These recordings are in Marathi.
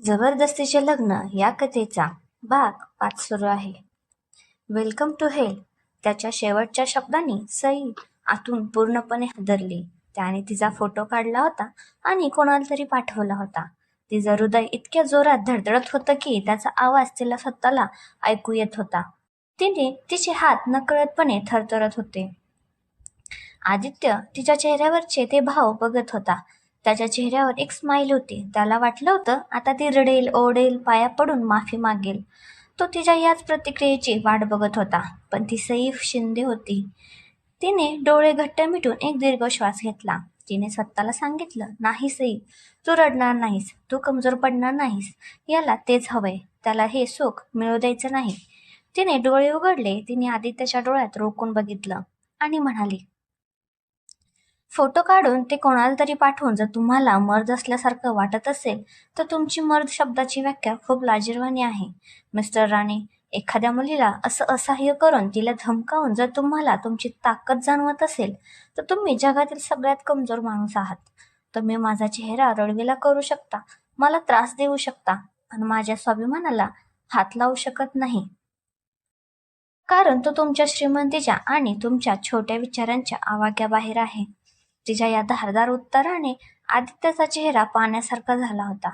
जबरदस्तीचे लग्न या कथेचा भाग पाच सुरू आहे. वेलकम टू हेल त्याच्या शेवटच्या शब्दांनी सई आतून पूर्णपणे हादरली. त्याने तिचा फोटो काढला होता आणि कोणाला तरी पाठवला होता. तिचं हृदय इतक्या जोरात धडधडत होतं की त्याचा आवाज तिला स्वतःला ऐकू येत होता. तिने तिचे हात नकळतपणे थरथरत होते. आदित्य तिच्या चेहऱ्यावरचे ते भाव बघत होता. त्याच्या चेहऱ्यावर एक स्माईल होती. त्याला वाटलं होतं आता ती रडेल ओढेल पाया पडून माफी मागेल. तो तिच्या याच प्रतिक्रियेची वाट बघत होता पण ती सैफ शिंदे होती. तिने डोळे घट्ट मिटून एक दीर्घ श्वास घेतला. तिने स्वतःला सांगितलं नाही सई तू रडणार नाहीस तू कमजोर पडणार नाहीस. याला तेच हवंय त्याला हे सुख मिळू द्यायचं नाही. तिने डोळे उघडले तिने आदित्यच्या डोळ्यात रोखून बघितलं आणि म्हणाली फोटो काढून ते कोणाला तरी पाठवून जर तुम्हाला मर्द असल्यासारखं वाटत असेल तर तुमची मर्द शब्दाची व्याख्या खूप लाजीरवाणी आहे. मिस्टर राणे एखाद्या मुलीला असं असह्य करून तिला धमकावून जर तुम्हाला तुमची ताकद जाणवत असेल तर तुम्ही जगातील सगळ्यात कमजोर माणूस आहात. तुम्ही माझा चेहरा रडवेला करू शकता मला त्रास देऊ शकता पण माझ्या स्वाभिमानाला हात लावू शकत नाही. कारण तो तुमच्या श्रीमंतीच्या आणि तुमच्या छोट्या विचारांच्या आवाक्याबाहेर आहे. तिच्या या धारदार उत्तराने आदित्यचा चेहरा पाण्यासारखा झाला होता.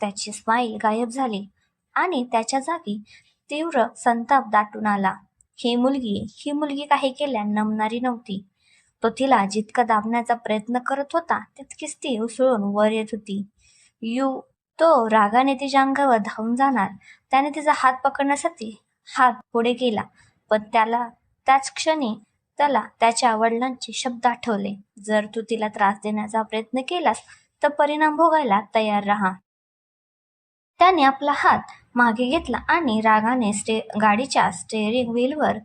त्याची स्माईल गायब झाली आणि त्याच्या जागी तीव्र संताप दाटून आला. ही मुलगी ही मुलगी काही केल्या नमणारी नव्हती. तो तिला जितका दाबण्याचा प्रयत्न करत होता तितकीच ती उसळून वर येत होती. यू तो रागाने तिच्या अंगावर धावून जाणार. त्याने तिचा हात पकडण्यासाठी हात पुढे केला पण त्याला त्याच क्षणी त्याला त्याच्या वडिलांचे शब्द आठवले. जर तू तिला त्रास देण्याचा प्रयत्न केलास तर परिणाम भोगायला तयार राहा. त्याने आपला हात मागे घेतला आणि रागाने स्टे गाडीच्या स्टेअरिंग व्हीलवर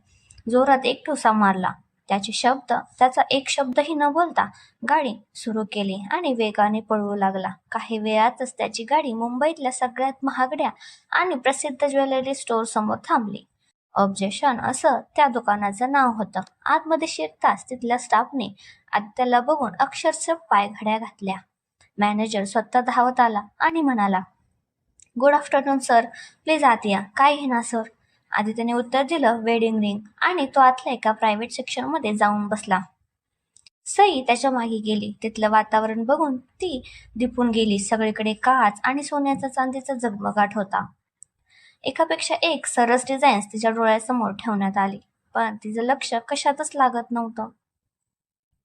जोरात एक ठोसा मारला. त्याचे शब्द त्याचा एक शब्दही न बोलता गाडी सुरू केली आणि वेगाने पळवू लागला. काही वेळातच त्याची गाडी मुंबईतल्या सगळ्यात महागड्या आणि प्रसिद्ध ज्वेलरी स्टोअर समोर थांबली. ऑब्जेक्शन असं त्या दुकानाचं नाव होतं. आतमध्ये शिरताच तिथल्या स्टाफने आदित्यला बघून अक्षरशः पायघड्या घातल्या. मॅनेजर स्वतः धावत आला आणि म्हणाला गुड आफ्टरनून सर प्लीज आत या काय घेणार सर आदित्यने उत्तर दिलं वेडिंग रिंग आणि तो आतल्या एका प्रायव्हेट सेक्शनमध्ये जाऊन बसला. सई त्याच्यामागे गेली. तिथलं वातावरण बघून ती दिपून गेली. सगळीकडे काच आणि सोन्याचा चांदीचा जगमगाट होता. एकापेक्षा एक सरस डिझाईन्स तिच्या डोळ्यासमोर ठेवण्यात आली. पण तिचं लक्ष कशातच लागत नव्हतं.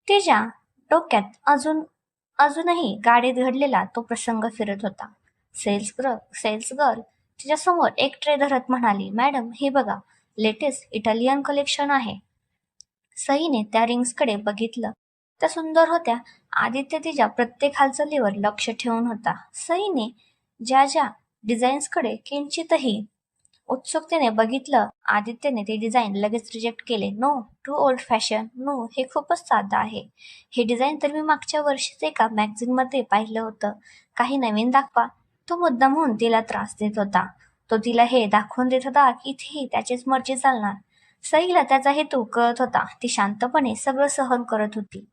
तिच्या डोक्यात अजून अजूनही गाडीत घडलेला तो प्रसंग फिरत होता. सेल्स ग्र सेल्स गर्ल तिच्यासमोर एक ट्रे धरत म्हणाली मॅडम हे बघा लेटेस्ट इटालियन कलेक्शन आहे. सईने त्या रिंग्सकडे बघितलं. त्या सुंदर होत्या. आदित्य तिच्या प्रत्येक हालचालीवर लक्ष ठेवून होता. सईने ज्या ज्या डिझाईन्सकडे किंचितही उत्सुकतेने बघितलं आदित्यने ते डिझाईन लगेच रिजेक्ट केले. No too old fashion. No हे खूपच साधं आहे. हे डिझाईन तर मी मागच्या वर्षीच एका मॅगझिनमध्ये पाहिलं होतं. काही नवीन दाखवा. तो मुद्दा म्हणून तिला त्रास देत होता. तो तिला हे दाखवून देत होता की इथेही त्याचीच मर्जी चालणार. सईला त्याचा हेतू कळत होता. ती शांतपणे सगळं सहन करत होती.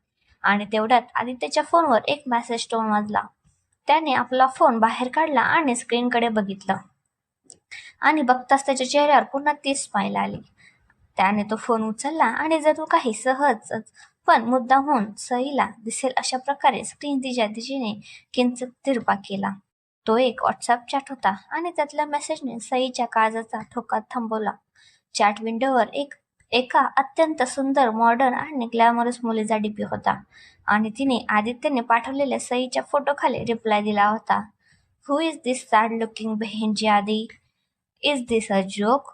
आणि तेवढ्यात आदित्यच्या फोनवर एक मेसेज टोन वाजला. त्याने आपला फोन बाहेर काढला आणि स्क्रीनकडे बघितलं. आणि बघताच त्याच्या चेहऱ्यावर पुन्हा तीच स्माईल आली. त्याने तो फोन उचलला आणि जणू काही सहज पण मुद्दा होऊन सईला दिसेल अशा प्रकारे स्क्रीन तिच्या दिशेने किंचित तिरपा केला. तो एक व्हॉट्सअप चॅट होता आणि त्यातल्या मेसेजने सईच्या काळजाचा ठोका थांबवला. चॅट विंडोवर एक एका अत्यंत सुंदर मॉडर्न आणि ग्लॅमरस मुलीचा डीपी होता. आणि तिने आदित्यने पाठवलेल्या सईच्या फोटोखाली रिप्लाय दिला होता. Who is this sad looking बेहेनजी Adi is this a joke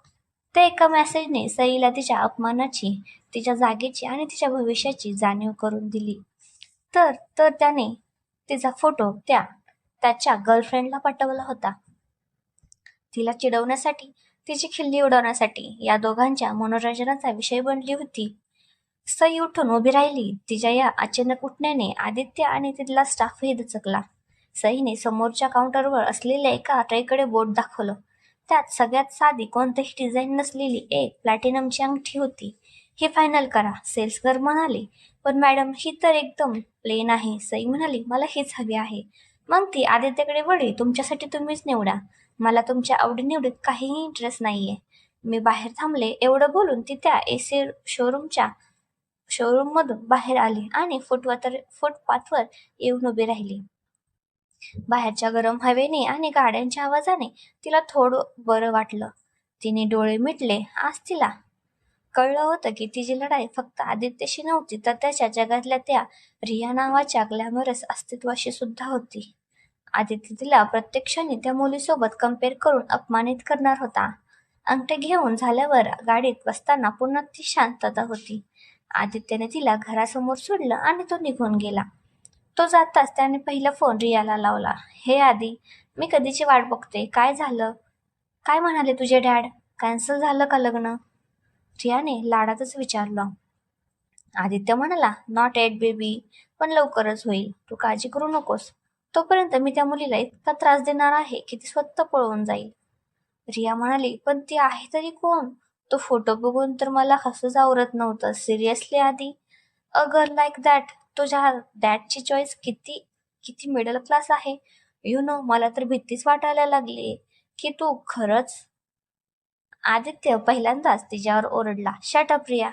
ते एका मेसेजने सईला तिच्या अपमानाची तिच्या जागेची आणि तिच्या भविष्याची जाणीव करून दिली. तर तर त्याने तिचा फोटो त्या त्याच्या गर्लफ्रेंडला पाठवला होता. तिला चिडवण्यासाठी तिची खिल्ली उडवण्यासाठी या दोघांच्या मनोरंजनाचा विषय बनली होती. सई उठून उभी राहिली. तिच्या या अचानक उठण्याने आदित्य आणि तिथला स्टाफही दचकला. सईने समोरच्या काउंटरवर असलेल्या एका ट्रेकडे बोट दाखवलं. त्यात सगळ्यात साधी कोणतीही डिझाईन नसलेली एक प्लॅटिनमची अंगठी होती. ही फायनल करा सेल्स गर्ल म्हणाले. पण मॅडम ही तर एकदम प्लेन आहे. सई म्हणाली मला हीच हवी आहे. मग ती आदित्यकडे वळली तुमच्यासाठी तुम्हीच निवडा. मला तुमच्या आवडीनिवडीत काहीही इंटरेस्ट नाहीये. मी बाहेर थांबले एवढं बोलून ती त्या ए सी शोरूमच्या शोरूम मधून बाहेर आली आणि फुटवातर फुटपाथवर येऊन उभी राहिली. बाहेरच्या गरम हवेने आणि गाड्यांच्या आवाजाने तिला थोडं बरं वाटलं. तिने डोळे मिटले आज तिला कळलं होतं की तिची लढाई फक्त आदित्यशी नव्हती तर त्याच्या जगातल्या त्या रिया नावाच्या ग्लॅमरस अस्तित्वाशी सुद्धा होती. आदित्य तिला प्रत्यक्षाने त्या मुलीसोबत कंपेअर करून अपमानित करणार होता. अंगठे घेऊन झाल्यावर गाडीत बसताना पुन्हा ती शांतता होती. आदित्यने तिला घरासमोर सोडलं आणि तो निघून गेला. तो जाताच त्याने पहिला फोन रियाला लावला. हे आधी मी कधीची वाट बघते? काय झालं? काय म्हणाले तुझे डॅड कॅन्सल झालं का लग्न? रियाने लाडातच विचारलं. आदित्य म्हणाला नॉट एट बेबी पण लवकरच होईल. तू काळजी करू नकोस. तोपर्यंत मी त्या मुलीला इतका त्रास देणार आहे की ती स्वतः पळवून जाईल. रिया म्हणाली पण ती आहे तरी कोण? तो फोटो बघून तर मला हसूच आवरत नव्हतं सिरियसली आधी. अ गर्ल लाईक दॅट तुझ्या डॅडची चॉईस किती किती मिडल क्लास आहे. यु नो मला तर भीतीच वाटायला लागली की तू खरंच आदित्य पहिल्यांदाच तिच्यावर ओरडला. Shut up Riya.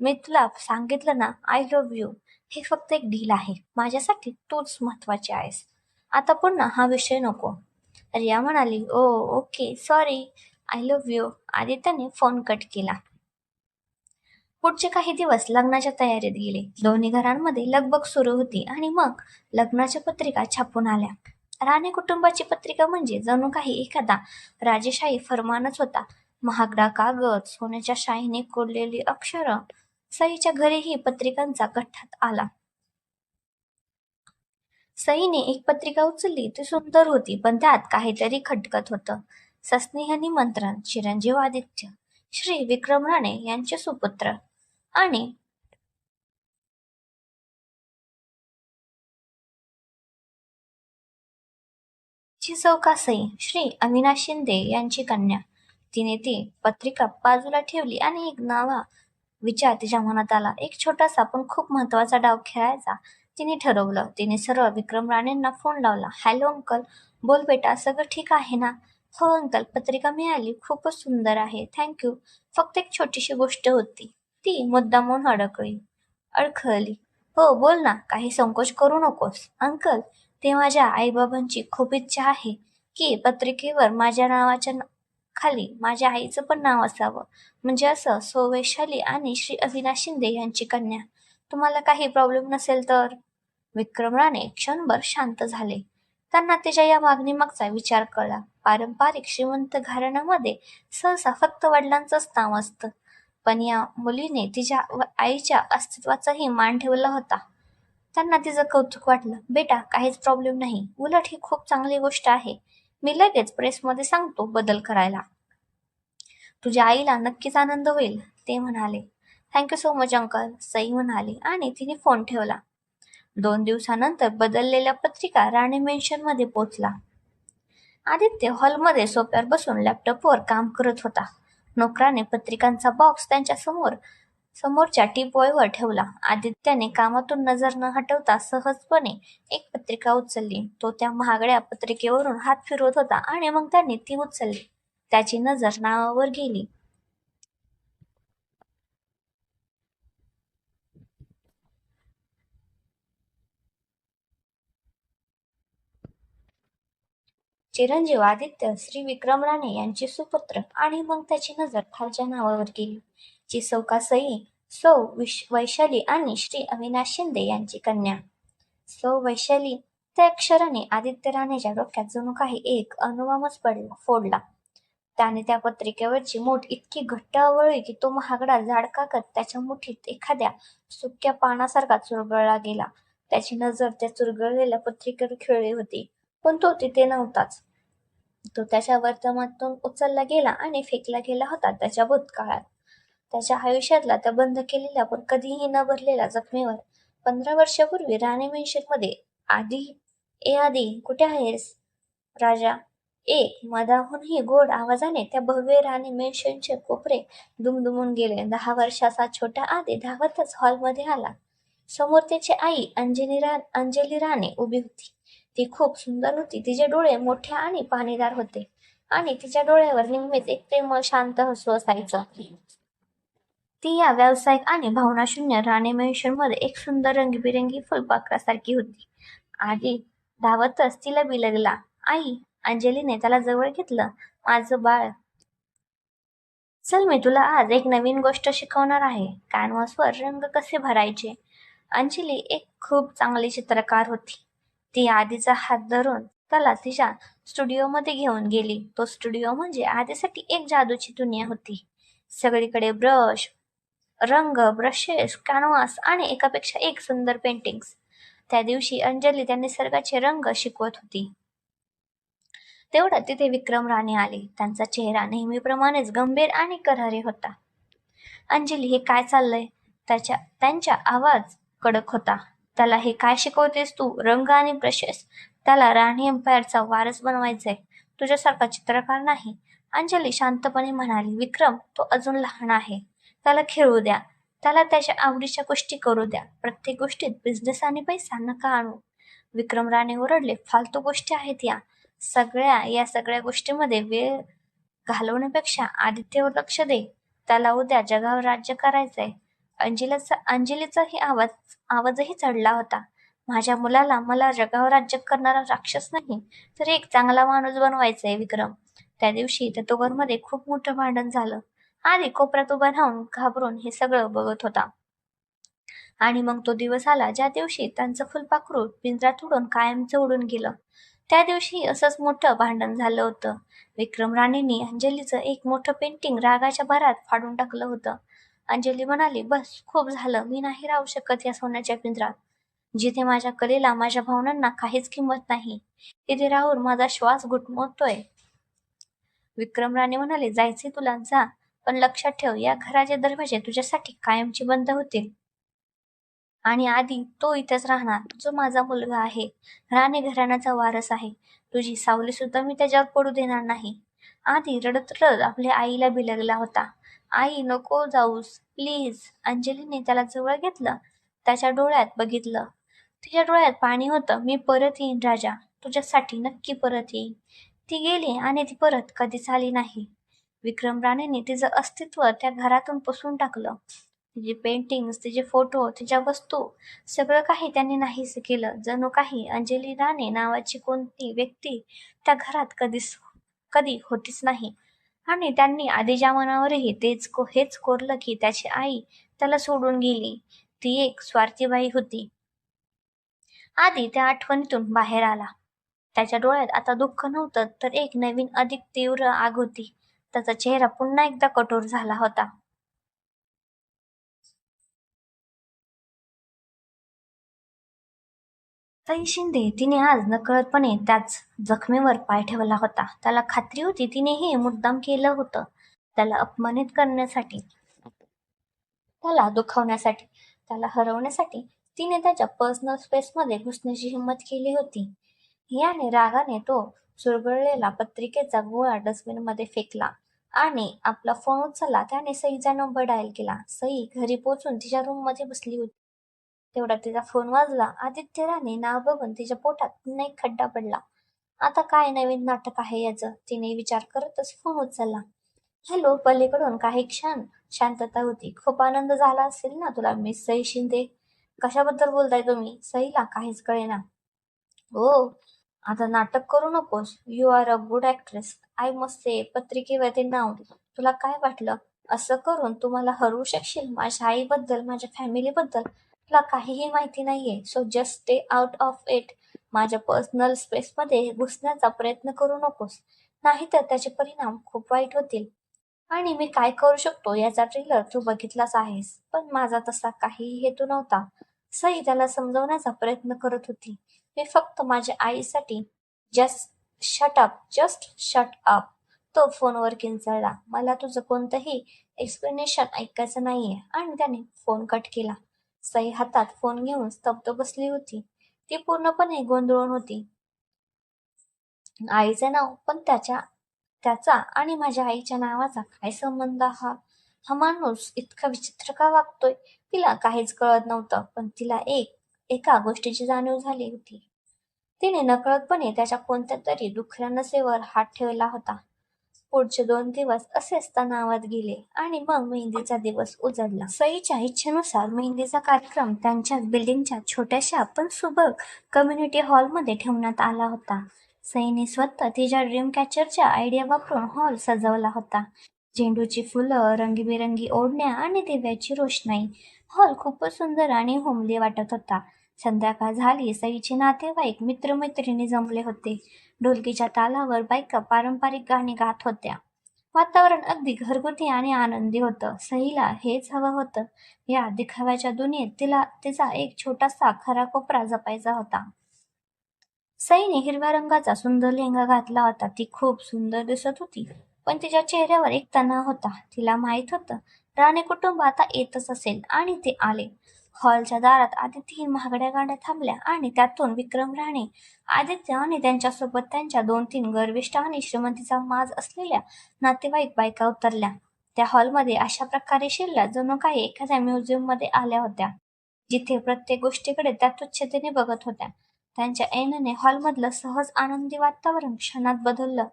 मी तुला सांगितलं ना आय लव्ह यू हे फक्त एक डील आहे. माझ्यासाठी तूच महत्वाची आहेस. आता पुन्हा हा विषय नको. रिया म्हणाली ओ okay sorry I love you आदित्यने फोन कट केला. पुढचे काही दिवस लग्नाच्या तयारीत गेले. दोन्ही घरांमध्ये लगबग सुरू होती आणि मग लग्नाच्या पत्रिका छापून आल्या. राणे कुटुंबाची पत्रिका म्हणजे जणू काही एखादा. राजेशाही फरमानच होता. महागडा कागद सोन्याच्या शाईने कोरलेली अक्षरं सईच्या घरीही पत्रिकांचा गठ्ठात आला. सईने एक पत्रिका उचलली ती सुंदर होती पण त्यात काहीतरी खटकत होतं. सस्नेह निमंत्रण चिरंजीव आदित्य श्री विक्रम राणे यांचे सुपुत्र आणि चौका सई श्री अविनाश शिंदे यांची कन्या. तिने ती पत्रिका बाजूला ठेवली आणि एक नावा विचार तिच्या मनात आला. एक छोटासा पण खूप महत्त्वाचा डाव खेळायचा. तिने ठरवलं. तिने सरळ विक्रम राणेंना फोन लावला. हॅलो अंकल बोल बेटा. सगळं ठीक आहे ना? हो अंकल पत्रिका मिळाली. खूपच सुंदर आहे. थँक्यू फक्त एक छोटीशी गोष्ट होती. ती मुद्दामून अडकळी अडखळली. हो बोल ना. काही संकोच करू नकोस. अंकल ते माझ्या आईबाबांची खूप इच्छा आहे की पत्रिकेवर माझ्या नावाच्या खाली माझ्या आईचं पण नाव असावं. म्हणजे असं सो वैशाली आणि श्री अविनाश शिंदे यांची कन्या. तुम्हाला काही प्रॉब्लेम नसेल तर? विक्रम राणे क्षणभर शांत झाले. त्यांना त्याच्या या मागणीमागचा विचार कळला. पारंपरिक श्रीमंत घराण्यामध्ये सहसा फक्त वडिलांचंच नाव असतं. पण या मुलीने तिच्या आईच्या अस्तित्वाचाही मान ठेवला होता. त्यांना तिचं कौतुक वाटलं. बेटा काहीच प्रॉब्लेम नाही. उलट ही खूप चांगली गोष्ट आहे. मी लगेच प्रेसमध्ये सांगतो बदल करायला. तुझ्या आईला नक्कीच आनंद होईल ते म्हणाले. Thank you so much uncle Sai म्हणाली आणि तिने फोन ठेवला. दोन दिवसानंतर बदललेल्या पत्रिका राणे मेन्शनमध्ये पोचला आदित्य हॉलमध्ये सोप्यावर बसून लॅपटॉपवर काम करत होता. नोकराने पत्रिकांचा बॉक्स त्यांच्यासमोर समोरच्या टीपॉयवर ठेवला. आदित्याने कामातून नजर न हटवता सहजपणे एक पत्रिका उचलली. तो त्या महागड्या पत्रिकेवरून हात फिरवत होता आणि मग त्याने ती उचलली. त्याची नजर नावावर गेली. चिरंजीव आदित्य श्री विक्रम राणे यांचे सुपुत्र आणि मग त्याची नजर खालच्या नावावर गेली. ची सौकासई सौ सौ वैशाली आणि श्री अविनाश शिंदे यांची कन्या. सौ वैशाली त्या अक्षराने आदित्य राणेच्या डोक्यात जणू काही एक अनुवामच पडला फोडला. त्याने त्या पत्रिकेवरची मूठ इतकी घट्ट आवळली की तो महागडा झाड काकत त्याच्या मुठीत एखाद्या सुक्या पानासारखा चुरगळला गेला. त्याची नजर त्या चुरगळलेल्या पत्रिकेवर खेळली होती पण तो तिथे नव्हताच. तो त्याच्या वर्तमानातून उचलला गेला आणि फेकला गेला होता त्याच्या भूतकाळात. त्याच्या आयुष्यातला त्या बंद केलेल्या पण कधीही न भरलेल्या जखमेवर पंधरा वर्षापूर्वी राणे मेन्शनमध्ये आधी ए आधी कुठे आहेस? राजा ए मधाहूनही गोड आवाजाने त्या भव्य राणी मेन्शनचे कोपरे दुमदुमून गेले. दहा वर्षाचा छोटा आधी धावतच हॉलमध्ये आला. समोर त्याची आई अंजली रा अंजली राणे उभी होती. ती खूप सुंदर होती. तिचे डोळे मोठे आणि पाणीदार होते. आणि तिच्या डोळ्यावर नेहमीच एक प्रेमळ शांत हसू असायचं. ती या व्यावसायिक आणि भावनाशून्य राणे मध्ये एक सुंदर रंगीबिरंगी फुलपाखरासारखी होती. आधी धावतच तिला बिलगला. आई अंजलीने त्याला जवळ घेतलं. माझं बाळ. चल मी तुला आज एक नवीन गोष्ट शिकवणार आहे. कॅनव्हासवर रंग कसे भरायचे? अंजली एक खूप चांगली चित्रकार होती. ती आधीचा हात धरून त्याला तिच्या स्टुडिओमध्ये घेऊन गेली. तो स्टुडिओ म्हणजे आधीसाठी एक जादूची दुनिया होती. सगळीकडे ब्रश रंग ब्रशेस कॅनव्हास आणि एकापेक्षा एक सुंदर पेंटिंग्स त्या दिवशी अंजली त्या निसर्गाचे रंग शिकवत होती. तेवढ्यात तिथे विक्रम राणे आले. त्यांचा चेहरा नेहमीप्रमाणेच गंभीर आणि करारी होता. अंजली हे काय चाललंय? त्याच्या त्यांच्या आवाज कडक होता. त्याला हे काय शिकवतेस तू? रंग आणि ब्रशेस त्याला राणी एम्पायरचा वारस बनवायचंय. तुझ्यासारखा चित्रकार नाही. अंजली शांतपणे म्हणाली विक्रम तो अजून लहान आहे. त्याला खेळू द्या. त्याला त्याच्या आवडीच्या गोष्टी करू द्या. प्रत्येक गोष्टीत बिझनेस आणि पैसा नका आणू. विक्रम राणे ओरडले फालतू गोष्टी आहेत या. सगळ्या या सगळ्या गोष्टीमध्ये वेळ घालवण्यापेक्षा आदित्यवर लक्ष दे. त्याला उद्या जगावर राज्य करायचंय. अंजलीचा अंजलीचाही आवाज आवाजही चढला होता. माझ्या मुलाला मला जगावर राज्य करणारा राक्षस नाही तर एक चांगला माणूस बनवायचा विक्रम. त्या दिवशी त्या दोघांमध्ये खूप मोठं भांडण झालं. आधी कोपऱ्यात उभा राहून घाबरून हे सगळं बघत होता. आणि मग तो दिवस आला ज्या दिवशी त्यांचं फुलपाखरू पिंजरात उडून कायमचं उडून गेलं. त्या दिवशी असंच मोठं भांडण झालं होतं. विक्रम राणेंनी अंजलीचं एक मोठं पेंटिंग रागाच्या भरात फाडून टाकलं होतं. अंजली म्हणाली बस खूप झालं. मी नाही राहू शकत या सोन्याच्या पिंजरात जिथे माझ्या कलेला माझ्या भावनांना काहीच किंमत नाही तिथे राहून माझा श्वास घुटमवतोय विक्रम राणे म्हणाले जायचे तुला जा. पण लक्षात ठेव या घराचे दरवाजे तुझ्यासाठी कायमची बंद होतील. आणि आधी तो इथेच राहणार जो माझा मुलगा आहे. राणे घराण्याचा वारस आहे. तुझी सावली सुद्धा मी त्याच्यावर पडू देणार नाही. आधी रडत रडत आपल्या आईला बिलगला होता. आई नको जाऊस प्लीज. अंजलीने त्याला जवळ घेतलं त्याच्या डोळ्यात बघितलं. तिच्या डोळ्यात पाणी होतं मी परत येईन राजा. तुझ्यासाठी नक्की परत येईन. ती गेली आणि ती परत कधीच आली नाही. विक्रम राणेने तिचं अस्तित्व त्या घरातून पुसून टाकलं. तिचे पेंटिंग्स तिचे फोटो तिच्या वस्तू सगळं काही त्यांनी नाहीच केलं. जणू काही अंजली राणे नावाची कोणती व्यक्ती त्या घरात कधीच कधी होतीच नाही. आणि त्यांनी आधीच्या मनावरही तेच को हेच कोरलं की त्याची आई त्याला सोडून गेली. ती एक स्वार्थीबाई होती. आधी त्या आठवणीतून बाहेर आला. त्याच्या डोळ्यात आता दुःख नव्हतं तर एक नवीन अधिक तीव्र आग होती. त्याचा चेहरा पुन्हा एकदा कठोर झाला होता. ताई शिंदे तिने आज नकळतपणे त्याच जखमेवर पाय ठेवला होता. त्याला खात्री होती तिने हे मुद्दाम केलं होतं. त्याला अपमानित करण्यासाठी त्याला दुखावण्यासाठी त्याला हरवण्यासाठी तिने त्याच्या पर्सनल स्पेसमध्ये घुसण्याची हिंमत केली होती. याने रागाने तो चुरगळलेला पत्रिकेचा गोळा मध्ये फेकला. आणि आपला फोन उचलला त्याने सईचा नंबर डायल केला. सई घरी पोचून तिच्या रूममध्ये बसली होती. तेवढा तिचा फोन वाजला. आदित्य राणे नाव बघून तिच्या पोटात पुन्हा एक खड्डा पडला. आता काय नवीन नाटक आहे याचं? तिने विचार करतच फोन उचलला. हॅलो पलीकडून काही क्षण शांतता होती. खूप आनंद झाला असेल ना तुला मिस सई शिंदे? कशाबद्दल बोलताय तुम्ही? सईला काहीच कळेना. हो आता नाटक करू नकोस. You are a good actress I must say पत्रिकेवरती नाव तुला काय वाटलं? असं करून तू मला हरवू शकशील? माझ्या आईबद्दल माझ्या फॅमिलीबद्दल? तुला काहीही माहिती नाहीये. So just stay out of it माझ्या पर्सनल स्पेसमध्ये घुसण्याचा प्रयत्न करू नकोस. नाहीतर त्याचे परिणाम खूप वाईट होतील. आणि मी काय करू शकतो याचा ट्रेलर तू बघितलाच आहेस. पण माझा तसा काहीही हेतू नव्हता. सई त्याला समजवण्याचा प्रयत्न करत होती. मी फक्त माझ्या आईसाठी. Just shut up just shut up तो फोनवर किंचळला मला तुझं कोणतंही एक्सप्लेनेशन ऐकायचं नाहीये. आणि त्याने फोन कट केला. सई हातात फोन घेऊन स्तब्ध बसली होती. ती पूर्णपणे गोंधळून होती. आईचे नाव पण त्याच्या त्याचा आणि माझ्या आईच्या नावाचा काय संबंध हा? हा माणूस इतका विचित्र का वागतोय? तिला काहीच कळत नव्हतं पण तिला एक एका गोष्टीची जाणीव झाली होती. तिने नकळतपणे त्याच्या कोणत्या तरी दुखऱ्या नसेवर हात ठेवला होता. पुढचे दोन दिवस असेच तणावात गेले आणि मग मेहंदीचा दिवस उजडला. सईच्या इच्छेनुसार मेहंदीचा कार्यक्रम त्यांच्या बिल्डिंगच्या छोट्याशा पण सुबक कम्युनिटी हॉलमध्ये ठेवण्यात आला होता. सईने स्वतः तिच्या ड्रीम कॅचरच्या आयडिया वापरून हॉल सजवला होता. झेंडूची फुलं रंगीबेरंगी ओढण्या आणि दिव्याची रोषणाई. हॉल खूपच सुंदर आणि होमली वाटत होता. संध्याकाळ झाली सईचे नातेवाईक मित्रमैत्रिणी जमले होते. ढोलकीच्या तालावर बायका पारंपरिक गाणी गात होत्या. वातावरण अगदी घरगुती आणि आनंदी होतं. सईला हेच हवं होतं. या दिखाव्याच्या दुनियेत तिला तिचा एक छोटासा खरा कोपरा जपायचा होता. सईने हिरव्या रंगाचा सुंदर लेहंगा घातला होता. ती खूप सुंदर दिसत होती पण तिच्या चेहऱ्यावर एक तणाव होता. तिला माहीत होतं राणे कुटुंब आता येतच असेल आणि ते आले. हॉलच्या दारात आदित्यही महागड्या गाड्या थांबल्या आणि त्यातून विक्रम राणे आदित्य आणि त्यांच्यासोबत त्यांच्या दोन तीन गर्विष्ठ आणि श्रीमंतीचा माज असलेल्या नातेवाईक बायका उतरल्या. त्या हॉलमध्ये अशा प्रकारे शिरल्या जणू काही एखाद्या म्युझियममध्ये आल्या होत्या जिथे प्रत्येक गोष्टीकडे त्या तुच्छतेने बघत होत्या. त्यांच्या ऐनने हॉलमधलं सहज आनंदी वातावरण क्षणात बदललं.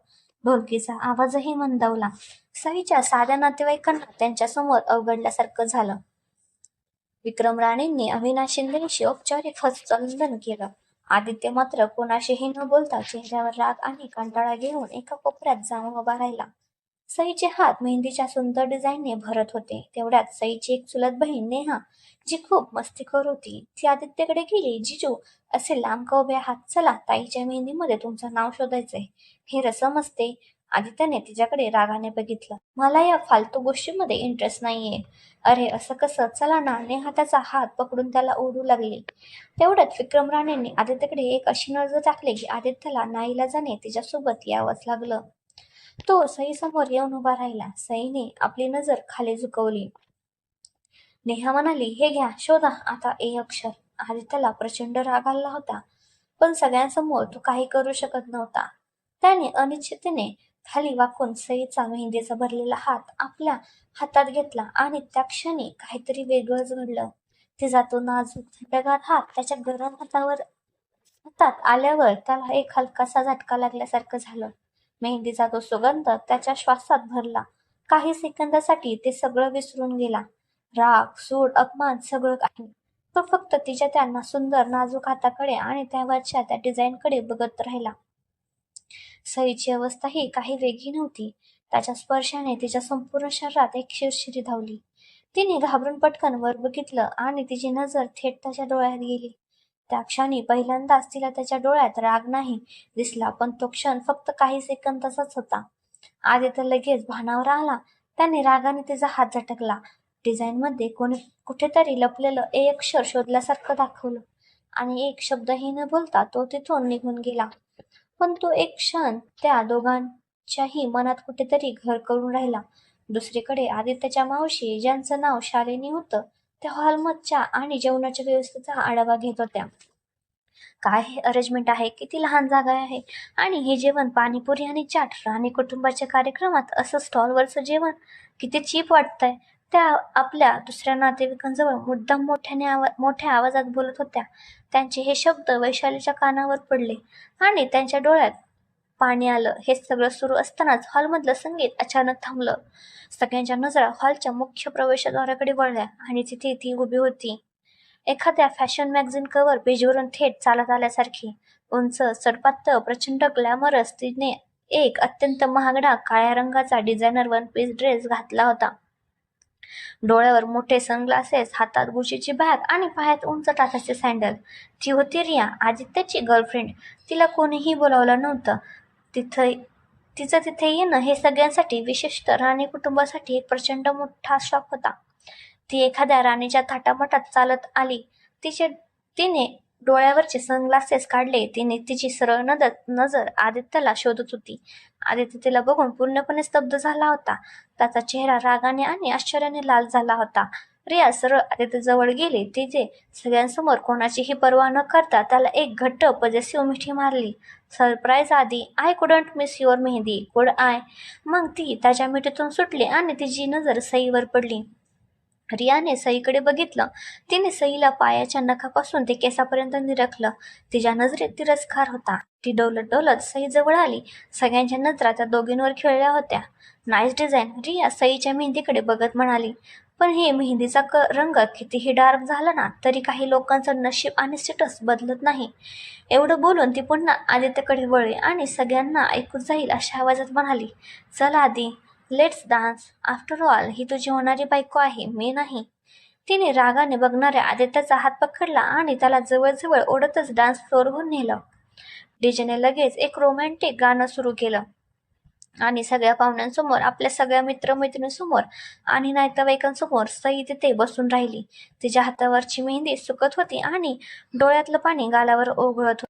ढोलकीचा आवाजही मंदावला. सहीच्या साध्या नातेवाईकांना त्यांच्यासमोर अवघडल्यासारखं झालं. विक्रम राणेंनी अविनाश शिंदेशी औपचारिक हस्तचंदन केलं. आदित्य मात्र कोणाशीही न बोलता चेहऱ्यावर राग आणि कंटाळा घेऊन एका कोपऱ्यात जाऊन उभा राहिला. सईचे हात मेहंदीच्या सुंदर डिझाईनने भरत होते. तेवढ्यात सईची एक चुलत बहीण नेहा जी खूप मस्तीखोर होती ती आदित्यकडे गेली. जिजू असे लांब उभे हात चला ताईच्या मेहंदीमध्ये तुमचं नाव शोधायचंय. हे रसम असते. आदित्यने तिच्याकडे रागाने बघितलं. मला या फालतू गोष्टीमध्ये इंटरेस्ट नाहीये. अरे असं कसं? चला ना. नेहा त्याचा हात पकडून त्याला ओढू लागली. तेवढ्यात विक्रम राणेंनी आदित्यकडे एक अशी नजर टाकली की आदित्यला नाईला जाणे तिच्यासोबत यावंच लागलं. तो सई समोर येऊन उभा राहिला. सईने आपली नजर खाली झुकवली. नेहा म्हणाली हे घ्या शोधा. आता ए अक्षर. आदित्यला प्रचंड राग आला होता. पण सगळ्यांसमोर तो काही करू शकत नव्हता. त्याने अनिश्चिततेने खाली वाकून सईचा मेहंदीचा भरलेला हात आपल्या हातात घेतला आणि त्या क्षणी काहीतरी वेगळंच घडलं. तिचा तो नाजूक थंडगार हात त्याच्या गरम हातावर हातात आल्यावर त्याला एक हलकासा झटका लागल्यासारखं झालं. मेहंदीचा तो सुगंध त्याच्या श्वासात भरला. काही सेकंदासाठी ते सगळं विसरून गेला. राग सूड अपमान सगळं काही. तो फक्त तिच्या त्यांना सुंदर नाजूक हाताकडे आणि त्यावरच्या त्या डिझाईनकडे बघत राहिला. सईची अवस्था ही काही वेगळी नव्हती. त्याच्या स्पर्शाने तिच्या संपूर्ण शरीरात एक शिरशिरी धावली. तिने घाबरून पटकन वर बघितलं आणि तिची नजर थेट त्याच्या डोळ्यात गेली. त्या क्षणी पहिल्यांदाच तिला त्याच्या डोळ्यात राग नाही दिसला पण तो क्षण फक्त काही सेकंदाचाच होता. आदित्य लगेच भानावर आला त्याने रागाने तिचा हात झटकला. डिझाईन मध्ये कोणी कुठेतरी लपलेलं एक अक्षर शोधल्यासारखं दाखवलं. आणि एक शब्दही न बोलता तो तिथून निघून गेला. पण तो एक क्षण त्या दोघांच्याही मनात कुठेतरी घर करून राहिला. दुसरीकडे आदित्यच्या मावशी ज्यांचं नाव शालिनी होतं त्या हॉलमधच्या आणि जेवणाच्या व्यवस्थेचा आढावा घेत होत्या. काय हे अरेंजमेंट आहे? किती लहान जागा आहे? आणि हे जेवण पाणीपुरी आणि चाट राणी कुटुंबाच्या कार्यक्रमात असं स्टॉलवरचं जेवण किती चीप वाटतंय? त्या आपल्या दुसऱ्या नातेवाईकांजवळ मुद्दाम मोठ्याने आवा मोठ्या आवाजात बोलत होत्या. त्यांचे हे शब्द वैशालीच्या कानावर पडले आणि त्यांच्या डोळ्यात पाणी आलं. हे सगळं सुरू असतानाच हॉलमधलं संगीत अचानक थांबलं. सगळ्यांच्या नजरा हॉलच्या मुख्य प्रवेशद्वाराकडे वळल्या आणि तिथे ती उभी होती. एखाद्या फॅशन मॅगझिन कव्हर पेजवरून थेट चालत आल्यासारखी. उंच सडपातळ प्रचंड ग्लॅमरस तिने एक अत्यंत महागडा काळ्या रंगाचा डिझायनर वन पीस ड्रेस घातला होता. डोळ्यावर मोठे सनग्लासेस हातात गुशीची बॅग आणि पायात उंच टाचाचे सँडल ती होती रिया आदित्यची गर्लफ्रेंड तिला कोणीही बोलावलं नव्हतं. तिथं तिचं तिथे येणं हे सगळ्यांसाठी विशेषतः राणी कुटुंबासाठी एक प्रचंड मोठा शॉक होता. ती एखाद्या राणीच्या थाटामाटात चालत आली. तिचे तिने डोळ्यावरचे सनग्लासेस काढले तिने तिची सरळ नजर नजर आदित्यला शोधत होती. आदित्य तिला बघून पूर्णपणे स्तब्ध झाला होता. त्याचा चेहरा रागाने आणि आश्चर्याने लाल झाला होता. रिया सरळ आदित्य जवळ गेली. तिचे सगळ्यांसमोर कोणाचीही पर्वा न करता त्याला एक घट्ट पजेसिव मिठी मारली. सरप्राईज आधी I couldn't miss your mehndi. Could I. मग ती त्याच्या मिठीतून सुटली आणि तिची नजर सईवर पडली. रियाने सईकडे बघितलं. तिने सईला पायाच्या नखापासून ते केसापर्यंत निरखलं. तिच्या नजरेत तिरस्कार होता. ती डोलत डोलत सई जवळ आली. सगळ्यांच्या नजरा त्या दोघींवर खेळल्या होत्या. Nice design Riya. सईच्या मेहंदीकडे बघत म्हणाली पण हे मेहंदीचा क रंग कितीही डार्क झाला ना तरी काही लोकांचं नशीब आणि स्टेटस बदलत नाही. एवढं बोलून ती पुन्हा आदित्यकडे वळली आणि सगळ्यांना ऐकू जाईल अशा आवाजात म्हणाली चला आधी लेट्स डान्स आफ्टर ऑल ही तुझी होणारी बायको आहे मी नाही. तिने रागाने बघणाऱ्या आदित्याचा हात पकडला आणि त्याला जवळजवळ ओढतच डान्स फ्लोअरहून नेलं. डीजेने लगेच एक रोमॅन्टिक गाणं सुरू केलं. आणि सगळ्या पाहुण्यांसमोर आपल्या सगळ्या मित्रमैत्रिणींसमोर आणि नातेवाईकांसमोर सई तिथे बसून राहिली. तिच्या हातावरची मेहंदी सुकत होती आणि डोळ्यातलं पाणी गालावर ओघळत होतं.